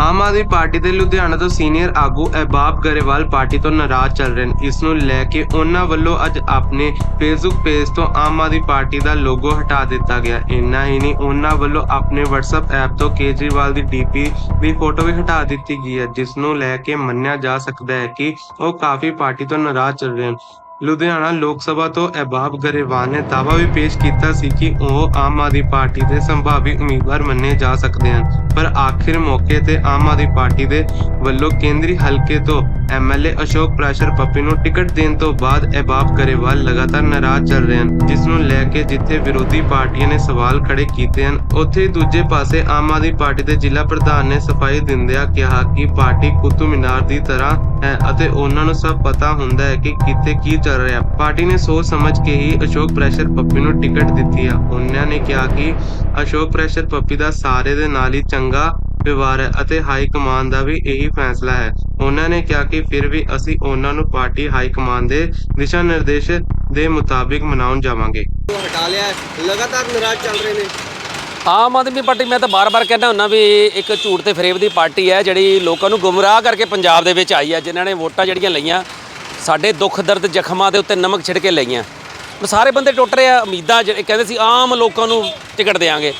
Aam Aadmi party ਦੇ ਲੁਧਿਆਣਾ ਤੋਂ senior ਆਗੂ ਅਹਿਬਾਬ ਗਰੇਵਾਲ ਪਾਰਟੀ ਤੋਂ ਨਾਰਾਜ਼ ਚੱਲ ਰਹੇ ਨੇ। ਇਸ ਨੂੰ ਲੈ ਕੇ ਉਹਨਾਂ ਵੱਲੋਂ ਅੱਜ ਆਪਣੇ ਫੇਸਬੁੱਕ ਪੇਜ ਤੋਂ ਆਮ ਆਦਮੀ ਪਾਰਟੀ ਦਾ ਲੋਗੋ ਹਟਾ ਦਿੱਤਾ ਗਿਆ। ਇੰਨਾ ਹੀ ਨਹੀਂ, ਉਹਨਾਂ ਵੱਲੋਂ ਆਪਣੇ WhatsApp ਐਪ ਤੋਂ ਕੇਜਰੀਵਾਲ ਦੀ ਡੀਪੀ ਦੀ ਫੋਟੋ ਵੀ ਹਟਾ ਦਿੱਤੀ ਗਈ ਹੈ, ਜਿਸ ਨੂੰ ਲੈ ਕੇ ਮੰਨਿਆ ਜਾ ਸਕਦਾ ਹੈ ਕਿ ਉਹ ਕਾਫੀ ਪਾਰਟੀ ਤੋਂ ਨਾਰਾਜ਼ ਚੱਲ ਰਹੇ ਹਨ ਲੁਧਿਆਣਾ ਲੋਕ ਸਭਾ ਤੋਂ ਅਹਿਬਾਬ ਗਰੇਵਾਲ ਨੇ ਦਾਅਵਾ ਵੀ ਪੇਸ਼ ਕੀਤਾ ਸੀ ਕਿ ਉਹ ਆਮ ਆਦਮੀ ਪਾਰਟੀ ਦੇ ਸੰਭਾਵੀ ਉਮੀਦਵਾਰ ਮੰਨੇ ਜਾ ਸਕਦੇ ਹਨ। ਪਰ ਆਖਿਰ ਮੌਕੇ ਤੇ ਆਮ ਆਦਮੀ ਪਾਰਟੀ ਦੇ ਵੱਲੋਂ ਕੇਂਦਰੀ ਹਲਕੇ ਤੋਂ ਐਮਐਲਏ ਅਸ਼ੋਕ ਪ੍ਰੈਸ਼ਰ ਪੱਪੀ ਨੂੰ ਟਿਕਟ ਦੇਣ ਤੋਂ ਬਾਅਦ ਅਹਿਬਾਬ ਗਰੇਵਾਲ ਲਗਾਤਾਰ ਨਾਰਾਜ਼ ਚੱਲ ਰਹੇ ਹਨ, ਜਿਸ ਨੂੰ ਲੈ ਕੇ ਜਿੱਥੇ ਵਿਰੋਧੀ ਪਾਰਟੀਆਂ ਨੇ ਸਵਾਲ ਖੜੇ ਕੀਤੇ ਹਨ, ਉੱਥੇ ਦੂਜੇ ਪਾਸੇ ਆਮ ਆਦਮੀ ਪਾਰਟੀ ਦੇ ਜ਼ਿਲ੍ਹਾ ਪ੍ਰਧਾਨ ਨੇ ਸਫ਼ਾਈ ਦਿੰਦਿਆਂ ਕਿਹਾ ਕਿ ਪਾਰਟੀ ਕੁਤਬ ਮੀਨਾਰ ਦੀ ਤਰ੍ਹਾਂ ਹੈ ਅਤੇ ਉਹਨਾਂ ਨੂੰ ਸਭ ਪਤਾ ਹੁੰਦਾ ਹੈ ਕਿ ਕਿੱਥੇ ਕੀ ਚੱਲ ਰਿਹਾ। ਪਾਰਟੀ ਨੇ ਸੋਚ ਸਮਝ ਕੇ ਹੀ ਅਸ਼ੋਕ ਪ੍ਰੈਸ਼ਰ ਪੱਪੀ ਨੂੰ ਟਿਕਟ ਦਿੱਤੀ ਆ। ਉਹਨਾਂ ਨੇ ਕਿਹਾ ਕਿ ਅਸ਼ੋਕ ਪ੍ਰੈਸ਼ਰ ਪੱਪੀ ਦਾ ਸਾਰੇ ਦੇ ਨਾਲ ਹੀ ਚੰਗਾ ਵਿਵਹਾਰ ਹੈ ਅਤੇ ਹਾਈ ਕਮਾਂਡ ਦਾ ਵੀ ਇਹੀ ਫੈਸਲਾ ਹੈ। ਉਹਨਾਂ ਨੇ ਕਿਹਾ ਕਿ ਫਿਰ ਵੀ ਅਸੀਂ ਉਹਨਾਂ ਨੂੰ ਪਾਰਟੀ ਹਾਈ ਕਮਾਂਡ ਦੇ ਦਿਸ਼ਾ ਨਿਰਦੇਸ਼ ਦੇ ਮੁਤਾਬਿਕ ਮਨਾਉਣ ਜਾਵਾਂਗੇ। ਹਟਾ ਲਿਆ। ਲਗਾਤਾਰ ਨਾਰਾਜ਼ ਚੱਲ ਰਹੇ ਨੇ। ਆਮ ਆਦਮੀ ਪਾਰਟੀ ਮੈਂ ਤਾਂ ਬਾਰ-ਬਾਰ ਕਹਿੰਦਾ ਹੁੰਨਾ ਵੀ ਇੱਕ ਝੂਠ ਤੇ ਫਰੇਬ ਦੀ ਪਾਰਟੀ ਹੈ ਜਿਹੜੀ ਲੋਕਾਂ ਨੂੰ ਗੁੰਮਰਾਹ ਕਰਕੇ ਪੰਜਾਬ ਦੇ ਵਿੱਚ ਆਈ ਹੈ ਜਿਨ੍ਹਾਂ ਨੇ ਵੋਟਾਂ ਜਿਹੜੀਆਂ ਲਈਆਂ ਸਾਡੇ ਦੁੱਖ ਦਰਦ ਜ਼ਖਮਾਂ ਦੇ ਉੱਤੇ ਨਮਕ ਛਿੜਕ ਕੇ ਲਈਆਂ। ਸਾਰੇ ਬੰਦੇ ਟੁੱਟ ਰਹੇ ਆ ਉਮੀਦਾਂ ਜਿਹੜੇ ਕਹਿੰਦੇ ਸੀ ਆਮ ਲੋਕਾਂ ਨੂੰ ਟਿਕਟ ਦੇਾਂਗੇ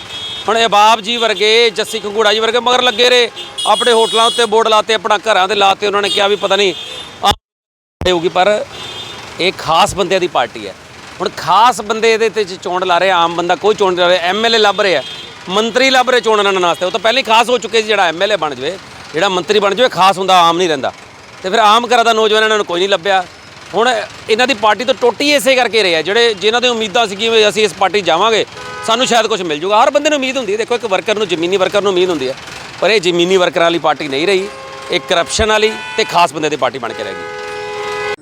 ਹੁਣ ਇਬਾਬ ਜੀ ਵਰਗੇ, ਜੱਸੀ ਖੰਗੂੜਾ ਜੀ ਵਰਗੇ ਮਗਰ ਲੱਗੇ ਰਹੇ। ਆਪਣੇ ਹੋਟਲਾਂ ਉੱਤੇ ਬੋਰਡ ਲਾਤੇ, ਆਪਣਾ ਘਰਾਂ ਦੇ ਲਾਤੇ, ਉਹਨਾਂ ਨੇ ਕਿਹਾ ਵੀ ਪਤਾ ਨਹੀਂ ਹੋਊਗੀ, ਪਰ ਇਹ ਖਾਸ ਬੰਦਿਆਂ ਦੀ ਪਾਰਟੀ ਹੈ। ਹੁਣ ਖਾਸ ਬੰਦੇ ਇਹਦੇ ਤੇ ਚੋਣ ਲਾ ਰਹੇ, ਆਮ ਬੰਦਾ ਕੋਈ ਚੋਣ ਨਹੀਂ ਲਾ ਰਿਹਾ ਐਮਐਲਏ ਲੱਭ ਰਿਹਾ। ਮੰਤਰੀ ਲੱਭ ਰਹੇ ਚੋਣ ਲੜਨ ਵਾਸਤੇ, ਉਹ ਤਾਂ ਪਹਿਲੇ ਖਾਸ ਹੋ ਚੁੱਕੇ ਸੀ, ਜਿਹੜਾ ਐਮਐਲਏ ਬਣ ਜਵੇ, ਜਿਹੜਾ ਮੰਤਰੀ ਬਣ ਜਵੇ, ਖਾਸ ਹੁੰਦਾ, ਆਮ ਨਹੀਂ ਰਹਿੰਦਾ। ਤੇ ਫਿਰ ਆਮ ਘਰਾਂ ਦਾ ਨੌਜਵਾਨ ਇਹਨਾਂ ਨੂੰ ਕੋਈ ਨਹੀਂ ਲੱਭਿਆ। ਹੁਣ ਇਹਨਾਂ ਦੀ ਪਾਰਟੀ ਤੋਂ ਟੋਟੀ ਇਸੇ ਕਰਕੇ ਰਹੇ ਆ ਜਿਹੜੇ ਜਿਨ੍ਹਾਂ ਦੀ ਉਮੀਦਾਂ ਸੀ ਕਿ ਵੀ ਅਸੀਂ ਇਸ ਪਾਰਟੀ ਜਾਵਾਂਗੇ ਸਾਨੂੰ ਸ਼ਾਇਦ ਕੁਝ ਮਿਲ ਜਾਊਗਾ ਹਰ ਬੰਦੇ ਨੂੰ ਉਮੀਦ ਹੁੰਦੀ ਹੈ ਦੇਖੋ ਇੱਕ ਵਰਕਰ ਨੂੰ ਜ਼ਮੀਨੀ ਵਰਕਰ ਨੂੰ ਉਮੀਦ ਹੁੰਦੀ ਹੈ ਪਰ ਇਹ ਜ਼ਮੀਨੀ ਵਰਕਰਾਂ ਵਾਲੀ ਪਾਰਟੀ ਨਹੀਂ ਰਹੀ। ਇਹ ਕਰਪਸ਼ਨ ਵਾਲੀ ਤੇ ਖਾਸ ਬੰਦੇ ਦੀ ਪਾਰਟੀ ਬਣ ਕੇ ਰਹਿ ਗਈ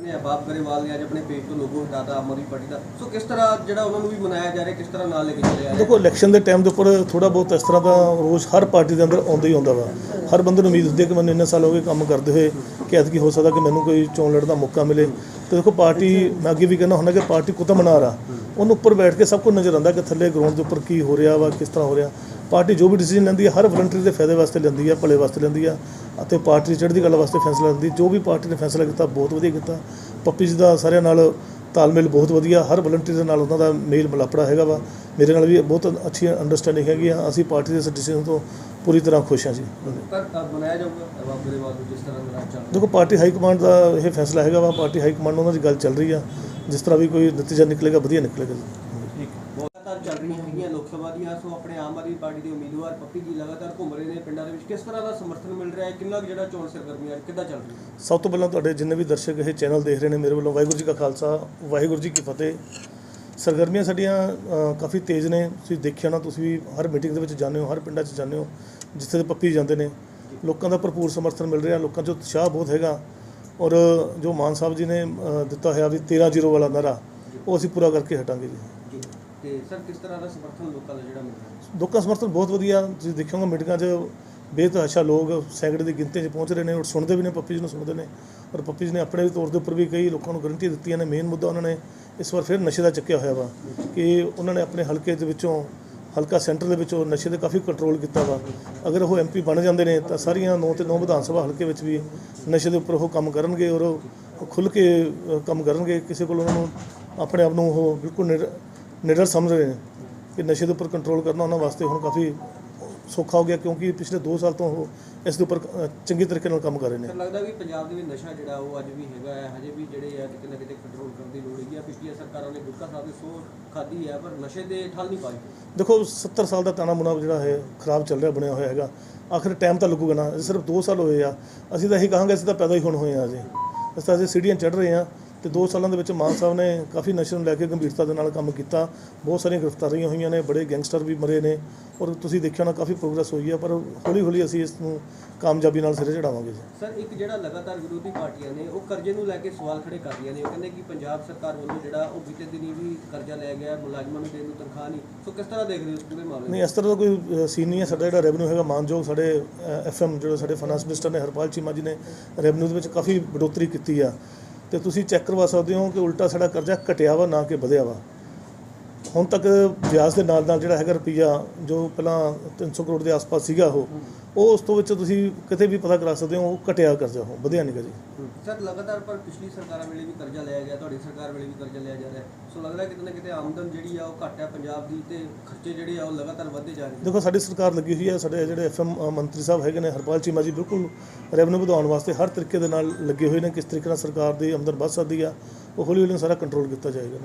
ਨੇ ਗਰੇਵਾਲ ਨੇ ਅੱਜ ਆਪਣੇ ਪੇਜ ਤੋਂ ਲੋਗੋ ਹਟਾਤਾ ਆਮ ਆਦਮੀ ਪਾਰਟੀ ਦਾ। ਸੋ ਕਿਸ ਤਰ੍ਹਾਂ ਜਿਹੜਾ ਉਹਨਾਂ ਨੂੰ ਵੀ ਮਨਾਇਆ ਜਾ ਰਿਹਾ ਕਿਸ ਤਰ੍ਹਾਂ ਨਾਲ ਲੈ ਕੇ ਚੱਲਿਆ ਜਾ ਰਿਹਾ? ਦੇਖੋ ਇਲੈਕਸ਼ਨ ਦੇ ਟਾਈਮ ਦੇ ਉੱਪਰ ਥੋੜਾ ਬਹੁਤ ਇਸ ਤਰ੍ਹਾਂ ਦਾ ਰੋਜ਼ ਹਰ ਪਾਰਟੀ ਦੇ ਅੰਦਰ ਆਉਂਦਾ ਹੀ ਆਉਂਦਾ ਵਾ। ਹਰ ਬੰਦੇ ਨੂੰ ਉਮੀਦ ਹੁੰਦੀ ਹੈ ਕਿ ਮੈਨੂੰ ਇੰਨੇ ਸਾਲ ਹੋ ਗਏ ਕੰਮ ਕਰਦੇ ਹੋਏ ਕਿ ਐਤਕੀ ਹੋ ਸਕਦਾ ਕਿ ਮੈਨੂੰ ਕੋਈ ਚੋਣ ਲੜਨ ਦਾ ਮੌਕਾ ਮਿਲੇ। ਤੇ ਦੇਖੋ ਪਾਰਟੀ ਮੈਂ ਅੱਗੇ ਵੀ ਕਹਿੰਦਾ ਹੁੰਦਾ ਕਿ ਪਾਰਟੀ ਕੁਤਬ ਮਨਾ ਰਹਾ ਉਹਨੂੰ ਉੱਪਰ ਬੈਠ ਕੇ ਸਭ ਕੁਝ ਨਜ਼ਰ ਆਉਂਦਾ ਕਿ ਥੱਲੇ ਗਰਾਊਂਡ ਦੇ ਉੱਪਰ ਕੀ ਹੋ ਰਿਹਾ ਵਾ ਕਿਸ ਤਰ੍ਹਾਂ ਹੋ ਰਿਹਾ। ਪਾਰਟੀ ਜੋ ਵੀ ਡਿਸੀਜਨ ਲੈਂਦੀ ਹੈ ਹਰ ਵਲੰਟਰੀ ਦੇ ਫਾਇਦੇ ਵਾਸਤੇ ਲੈਂਦੀ ਹੈ ਭਲੇ ਵਾਸਤੇ ਲੈਂਦੀ ਹੈ ਅਤੇ ਪਾਰਟੀ ਦੀ ਚੜ੍ਹਦੀ ਕਲਾ ਵਾਸਤੇ ਫੈਸਲਾ ਲੈਂਦੀ। ਜੋ ਵੀ ਪਾਰਟੀ ਨੇ ਫੈਸਲਾ ਕੀਤਾ ਬਹੁਤ ਵਧੀਆ ਕੀਤਾ। ਪੱਪੀ ਜੀ ਦਾ ਸਾਰਿਆਂ ਨਾਲ ਤਾਲਮੇਲ ਬਹੁਤ ਵਧੀਆ ਹਰ ਵਲੰਟਰੀ ਦੇ ਨਾਲ ਉਹਨਾਂ ਦਾ ਮੇਲ ਮਲਾਪੜਾ ਹੈਗਾ ਵਾ। ਮੇਰੇ ਨਾਲ ਵੀ ਬਹੁਤ ਅੱਛੀ ਅੰਡਰਸਟੈਂਡਿੰਗ ਹੈਗੀ ਆ। ਅਸੀਂ ਪਾਰਟੀ ਦੇ ਇਸ ਡਿਸੀਜਨ ਤੋਂ ਪੂਰੀ ਤਰ੍ਹਾਂ ਖੁਸ਼ ਹਾਂ ਜੀ। ਪਰ ਮਨਾਇਆ ਜਾਊਗਾ ਅਬਾਬ ਗਰੇਵਾਲ ਨੂੰ ਜਿਸ ਤਰ੍ਹਾਂ ਨਾਰਾਜ਼ ਚੱਲ ਦੇਖੋ ਪਾਰਟੀ ਹਾਈ ਕਮਾਂਡ ਦਾ ਇਹ ਫੈਸਲਾ ਹੈਗਾ ਵਾ। ਪਾਰਟੀ ਹਾਈ ਕਮਾਂਡ ਉਹਨਾਂ ਦੀ ਗੱਲ ਚੱਲ ਰਹੀ ਆ। ਜਿਸ ਤਰ੍ਹਾਂ ਵੀ ਕੋਈ ਨਤੀਜਾ ਨਿਕਲੇਗਾ ਵਧੀਆ ਨਿਕਲੇਗਾ ਜੀ। ਲਗਾਤਾਰ ਚੱਲ ਰਹੀਆਂ ਹੈਗੀਆਂ ਲੋਕ ਸਭਾ ਦੀਆਂ ਸੋ ਆਪਣੇ ਆਮ ਆਦਮੀ ਪਾਰਟੀ ਦੇ ਉਮੀਦਵਾਰ ਪੱਪੀ ਜੀ ਲਗਾਤਾਰ ਘੁੰਮ ਰਹੇ ਨੇ ਪਿੰਡਾਂ ਦੇ ਵਿੱਚ। ਕਿਸ ਤਰ੍ਹਾਂ ਦਾ ਸਮਰਥਨ ਮਿਲ ਰਿਹਾ ਹੈ? ਕਿੰਨਾ ਕੁ ਜਿਹੜਾ ਚੋਣ ਸਰਗਰਮੀਆਂ ਕਿੱਦਾਂ ਚੱਲ ਰਹੀ ਹੈ? ਸਭ ਤੋਂ ਪਹਿਲਾਂ ਤੁਹਾਡੇ ਜਿੰਨੇ ਵੀ ਦਰਸ਼ਕ ਇਹ ਚੈਨਲ ਦੇਖ ਰਹੇ ਨੇ ਮੇਰੇ ਵੱਲੋਂ ਵਾਹਿਗੁਰੂ ਜੀ ਕਾ ਖਾਲਸਾ ਵਾਹਿਗੁਰੂ ਜੀ ਕੀ ਫਤਿਹ। ਸਰਗਰਮੀਆਂ ਸਾਡੀਆਂ ਕਾਫੀ ਤੇਜ਼ ਨੇ। ਤੁਸੀਂ ਦੇਖਿਆ ਨਾ ਤੁਸੀਂ ਵੀ ਹਰ ਮੀਟਿੰਗ ਦੇ ਵਿੱਚ ਜਾਂਦੇ ਹੋ ਹਰ ਪਿੰਡਾਂ 'ਚ ਜਾਂਦੇ ਹੋ ਜਿੱਥੇ ਦੇ ਪੱਪੀ ਜਾਂਦੇ ਨੇ। ਲੋਕਾਂ ਦਾ ਭਰਪੂਰ ਸਮਰਥਨ ਮਿਲ ਰਿਹਾ ਲੋਕਾਂ 'ਚ ਉਤਸ਼ਾਹ ਬਹੁਤ ਹੈਗਾ। ਔਰ ਜੋ ਮਾਨ ਸਾਹਿਬ ਜੀ ਨੇ ਦਿੱਤਾ ਹੋਇਆ ਵੀ 13 ਜ਼ੀਰੋ ਵਾਲਾ ਨਾਰਾ ਉਹ ਅਸੀਂ ਪੂਰਾ ਕਰਕੇ ਹਟਾਂਗੇ ਜੀ। ਤੇ ਸਰ ਕਿਸ ਤਰ੍ਹਾਂ ਦਾ ਸਮਰਥਨ ਲੋਕਾਂ ਦਾ ਜਿਹੜਾ ਮਿਲ ਰਿਹਾ ਹੈ? ਲੋਕਾਂ ਦਾ ਸਮਰਥਨ ਬਹੁਤ ਵਧੀਆ। ਤੁਸੀਂ ਦੇਖਿਓਗੇ ਮੀਟਿੰਗਾਂ 'ਚ ਬੇਤਹਾਸ਼ਾ ਲੋਕ ਸੈਂਕੜੇ ਦੀ ਗਿਣਤੀ 'ਚ ਪਹੁੰਚ ਰਹੇ ਨੇ ਔਰ ਸੁਣਦੇ ਵੀ ਨੇ ਪੱਪੀ ਜੀ ਨੂੰ ਸੁਣਦੇ ਨੇ। ਔਰ ਪੱਪੀ ਜੀ ਨੇ ਆਪਣੇ ਤੌਰ ਦੇ ਉੱਪਰ ਵੀ ਕਈ ਲੋਕਾਂ ਨੂੰ ਗਰੰਟੀ ਦਿੱਤੀਆਂ ਨੇ ਮੇਨ ਮੁੱਦਾ ਉਹਨਾਂ ਨੇ ਇਸ ਵਾਰ ਫਿਰ ਨਸ਼ੇ ਦਾ ਚੱਕਿਆ ਹੋਇਆ ਵਾ ਕਿ ਉਹਨਾਂ ਨੇ ਆਪਣੇ ਹਲਕੇ ਦੇ ਵਿੱਚੋਂ ਹਲਕਾ ਸੈਂਟਰ ਦੇ ਵਿੱਚ ਉਹ ਨਸ਼ੇ ਤੇ ਕਾਫੀ ਕੰਟਰੋਲ ਕੀਤਾ ਵਾ। ਅਗਰ ਉਹ ਐਮਪੀ ਬਣ ਜਾਂਦੇ ਨੇ, ਤਾਂ ਸਾਰੀਆਂ 9 ਤੇ 9 ਵਿਧਾਨ ਸਭਾ ਹਲਕੇ ਵਿੱਚ ਵੀ ਨਸ਼ੇ ਦੇ ਉੱਪਰ ਉਹ ਕੰਮ ਕਰਨਗੇ ਔਰ ਉਹ ਖੁੱਲ ਕੇ ਕੰਮ ਕਰਨਗੇ। ਕਿਸੇ ਕੋਲ ਉਹਨਾਂ ਨੂੰ ਆਪਣੇ ਆਪ ਨੂੰ ਉਹ ਬਿਲਕੁਲ ਨਿਰ- ਨਿਡਰ ਸਮਝ ਰਹੇ ਨੇ ਕਿ ਨਸ਼ੇ ਦੇ ਉੱਪਰ ਕੰਟਰੋਲ ਕਰਨਾ ਉਹਨਾਂ ਵਾਸਤੇ ਹੁਣ ਕਾਫੀ ਸੌਖਾ ਹੋ ਗਿਆ, ਕਿਉਂਕਿ ਪਿਛਲੇ 2 ਸਾਲ ਤੋਂ ਉਹ ਇਸ ਦੇ ਉੱਪਰ ਅ, ਚੰਗੀ ਤਰੀਕੇ ਨਾਲ ਕੰਮ ਕਰ ਰਹੇ ਨੇ। ਲੱਗਦਾ ਵੀ ਪੰਜਾਬ ਦੇ ਵਿੱਚ ਨਸ਼ਾ ਜਿਹੜਾ ਉਹ ਅੱਜ ਵੀ ਹੈਗਾ ਹੈ। ਹਜੇ ਵੀ ਜਿਹੜੇ ਆ ਕਿਤੇ ਨਾ ਕਿਤੇ ਕੰਟਰੋਲ ਕਰਨ ਦੀ ਲੋੜ ਹੈਗੀ ਆ। ਪਿਛਲੀਆਂ ਸਰਕਾਰਾਂ ਨੇ ਗੁਟਕਾ ਸਾਹਿਬ ਦੀ ਸੋ ਖਾਦੀ ਹੈ ਪਰ ਨਸ਼ੇ ਦੇ ਠੱਲ ਨਹੀਂ ਪਾਈ ਦੇਖੋ 70 ਸਾਲ ਦਾ ਤਾਣਾ ਮੁਨਾ ਜਿਹੜਾ ਹੈ ਖਰਾਬ ਚੱਲ ਰਿਹਾ ਬਣਿਆ ਹੋਇਆ ਹੈਗਾ। ਆਖਰ ਟਾਈਮ ਤਾਂ ਲੱਗੂਗਾ ਨਾ। ਸਿਰਫ 2 ਸਾਲ ਹੋਏ ਆ। ਅਸੀਂ ਤਾਂ ਇਹੀ ਕਹਾਂਗੇ ਅਸੀਂ ਤਾਂ ਪੈਦਾ ਹੀ ਹੁਣ ਹੋਏ ਆ ਅਜੇ ਅਸੀਂ ਤਾਂ ਅਜੇ ਸੀੜੀਆਂ ਚੜ੍ਹ ਰਹੇ ਆ ਤੇ 2 ਸਾਲਾਂ ਦੇ ਵਿੱਚ ਮਾਨ ਸਾਹਿਬ ਨੇ ਕਾਫੀ ਨਸ਼ੇ ਨੂੰ ਲੈ ਕੇ ਗੰਭੀਰਤਾ ਦੇ ਨਾਲ ਕੰਮ ਕੀਤਾ। ਬਹੁਤ ਸਾਰੀਆਂ ਗ੍ਰਿਫਤਾਰੀਆਂ ਹੋਈਆਂ ਨੇ ਬੜੇ ਗੈਂਗਸਟਰ ਵੀ ਮਰੇ ਨੇ ਔਰ ਤੁਸੀਂ ਦੇਖਿਆ ਨਾ ਕਾਫੀ ਪ੍ਰੋਗਰੈਸ ਹੋਈ ਆ ਪਰ ਹੌਲੀ ਹੌਲੀ ਅਸੀਂ ਇਸ ਨੂੰ ਕਾਮਯਾਬੀ ਨਾਲ ਸਿਰੇ ਚੜਾਵਾਂਗੇ ਜੀ। ਸਰ ਇੱਕ ਜਿਹੜਾ ਲਗਾਤਾਰ ਵਿਰੋਧੀ ਪਾਰਟੀਆਂ ਨੇ ਉਹ ਕਰਜ਼ੇ ਨੂੰ ਲੈ ਕੇ ਸਵਾਲ ਖੜੇ ਕਰ ਰਹੀਆਂ ਨੇ। ਉਹ ਕਹਿੰਦੇ ਕਿ ਪੰਜਾਬ ਸਰਕਾਰ ਵੱਲੋਂ ਜਿਹੜਾ ਉਹ ਬੀਤੇ ਦਿਨੀ ਵੀ ਕਰਜ਼ਾ ਲਿਆ ਗਿਆ ਮੁਲਾਜ਼ਮਾਂ ਨੂੰ ਦੇਣ ਨੂੰ ਤਨਖਾਹ ਨਹੀਂ। ਸੋ ਕਿਸ ਤਰ੍ਹਾਂ ਦੇਖਦੇ ਹੋ ਇਸ ਪੂਰੇ ਮਾਮਲੇ ਨਹੀਂ ਇਸ ਤਰ੍ਹਾਂ ਦਾ ਕੋਈ ਸੀਨ ਨਹੀਂ ਹੈ। ਸਾਡਾ ਜਿਹੜਾ ਰੈਵਨਿਊ ਹੈਗਾ ਮਾਨਯੋਗ ਸਾਡੇ ਐਫਐਮ ਜਿਹੜੇ ਸਾਡੇ ਫਾਈਨਾਂਸ ਮਿਨਿਸਟਰ ਨੇ ਹਰਪਾਲ ਚੀਮਾ ਜੀ ਨੇ ਰੈਵਨਿਊ ਦੇ ਵਿੱਚ ਕਾਫੀ ਵਧੋਤਰੀ ਕੀਤੀ ਆ। ਤੇ ਤੁਸੀਂ ਚੈੱਕ ਕਰਵਾ ਸਕਦੇ ਹੋ ਕਿ ਉਲਟਾ ਸਾਡਾ ਕਰਜ਼ਾ ਘਟਿਆ ਵਾ ਨਾ ਕਿ ਵਧਿਆ ਵਾ। ਹੁਣ ਤੱਕ ਵਿਆਜ ਦੇ ਨਾਲ ਨਾਲ ਜਿਹੜਾ ਹੈਗਾ ਰੁਪਈਆ ਜੋ ਪਹਿਲਾਂ 300 ਕਰੋੜ ਦੇ ਆਸ-ਪਾਸ ਸੀਗਾ ਉਹ ਉਹ ਉਸ ਤੋਂ ਵਿੱਚ ਤੁਸੀਂ ਕਿਤੇ ਵੀ ਪਤਾ ਕਰਾ ਸਕਦੇ ਹੋ ਉਹ ਘਟਿਆ ਕਰਜ਼ਾ ਉਹ ਵਧਿਆ ਨਹੀਂ ਗਾ ਜੀ। ਸਰ ਲਗਾਤਾਰ ਪਰ ਪਿਛਲੀ ਸਰਕਾਰਾਂ ਵੇਲੇ ਵੀ ਕਰਜ਼ਾ ਲਿਆ ਗਿਆ ਤੁਹਾਡੀ ਸਰਕਾਰ ਵੇਲੇ ਵੀ ਕਰਜ਼ਾ ਲਿਆ ਜਾ ਰਿਹਾ। ਹੈ। ਸੋ ਲੱਗਦਾ ਕਿਤੇ ਨਾ ਕਿਤੇ ਆਮਦਨ ਜਿਹੜੀ ਆ ਉਹ ਘੱਟ ਹੈ ਪੰਜਾਬ ਦੀ ਤੇ ਖਰਚੇ ਜਿਹੜੇ ਆ ਉਹ ਲਗਾਤਾਰ ਵਧਦੇ ਜਾ ਰਹੇ ਨੇ। ਦੇਖੋ ਸਾਡੀ ਸਰਕਾਰ ਲੱਗੀ ਹੋਈ ਹੈ ਸਾਡੇ ਜਿਹੜੇ ਐਫਐਮ ਮੰਤਰੀ ਸਾਹਿਬ ਹੈਗੇ ਨੇ ਹਰਪਾਲ ਚੀਮਾ ਜੀ ਬਿਲਕੁਲ ਰੈਵਨਿਊ ਵਧਾਉਣ ਵਾਸਤੇ ਹਰ ਤਰੀਕੇ ਦੇ ਨਾਲ ਲੱਗੇ ਹੋਏ ਨੇ ਕਿਸ ਤਰੀਕੇ ਨਾਲ ਸਰਕਾਰ ਦੀ ਆਮਦਨ ਵੱਧ ਸਕਦੀ ਆ ਉਹ ਹੌਲੀ ਹੌਲੀ ਸਾਰਾ ਕੰਟਰੋਲ ਕੀਤਾ ਜਾਏਗਾ।